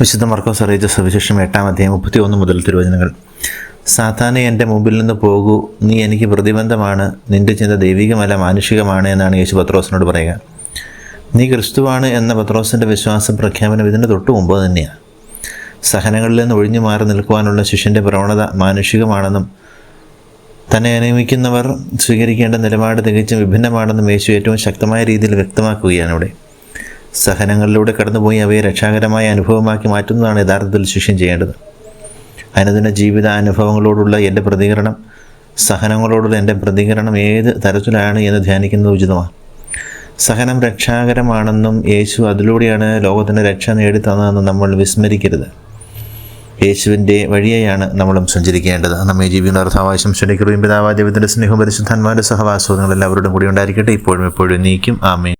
വിശുദ്ധ മർക്കോസ് അറിയിച്ച സുവിശേഷം എട്ടാം അധ്യായം മുപ്പത്തി ഒന്ന് മുതൽ തിരുവചനങ്ങൾ. സാത്താനെ എന്റെ മുമ്പിൽ നിന്ന് പോകൂ. നീ എനിക്ക് പ്രതിബന്ധമാണ്. നിന്റെ ചിന്ത ദൈവികമല്ല മാനുഷികമാണ് എന്നാണ് യേശു പത്രോസിനോട് പറയുക. നീ ക്രിസ്തുവാണ് എന്ന പത്രോസിന്റെ വിശ്വാസ പ്രഖ്യാപനം ഇതിന് തൊട്ട് മുമ്പ് തന്നെയാണ്. സഹനങ്ങളിൽ നിന്ന് ഒഴിഞ്ഞു മാറി നിൽക്കുവാനുള്ള ശിഷ്യന്റെ പ്രവണത മാനുഷികമാണെന്നും തന്നെ അനുഗമിക്കുന്നവർ സ്വീകരിക്കേണ്ട നിലപാട് തികച്ചും വിഭിന്നമാണെന്നും യേശു ഏറ്റവും ശക്തമായ രീതിയിൽ വ്യക്തമാക്കുകയാണ് ഇവിടെ സഹനങ്ങളിലൂടെ കടന്നുപോയി അവയെ രക്ഷാകരമായ അനുഭവമാക്കി മാറ്റുന്നതാണ് യഥാർത്ഥത്തിൽ ശിഷ്യം ചെയ്യേണ്ടത്. അനുദിന ജീവിത അനുഭവങ്ങളോടുള്ള എന്റെ പ്രതികരണം സഹനങ്ങളോടുള്ള എന്റെ പ്രതികരണം ഏത് തരത്തിലാണ് എന്ന് ധ്യാനിക്കുന്നത് ഉചിതമാണ്. സഹനം രക്ഷാകരമാണെന്നും യേശു അതിലൂടെയാണ് ലോകത്തിന് രക്ഷ നേടിത്തന്നതെന്നും നമ്മൾ വിസ്മരിക്കരുത്. യേശുവിന്റെ വഴിയെയാണ് നമ്മളും സഞ്ചരിക്കേണ്ടത്. നമ്മെ ജീവിക്കുന്ന അർത്ഥാവാശം ശനിക്കുറിയും പിതാവാ ദൈവത്തിന്റെ സ്നേഹം പരിശുദ്ധാന്മാരുടെ സഹവാസവും നിങ്ങളെല്ലാവരോടും കൂടി ഉണ്ടായിരിക്കട്ടെ. ഇപ്പോഴും എപ്പോഴും നീക്കും. ആമേ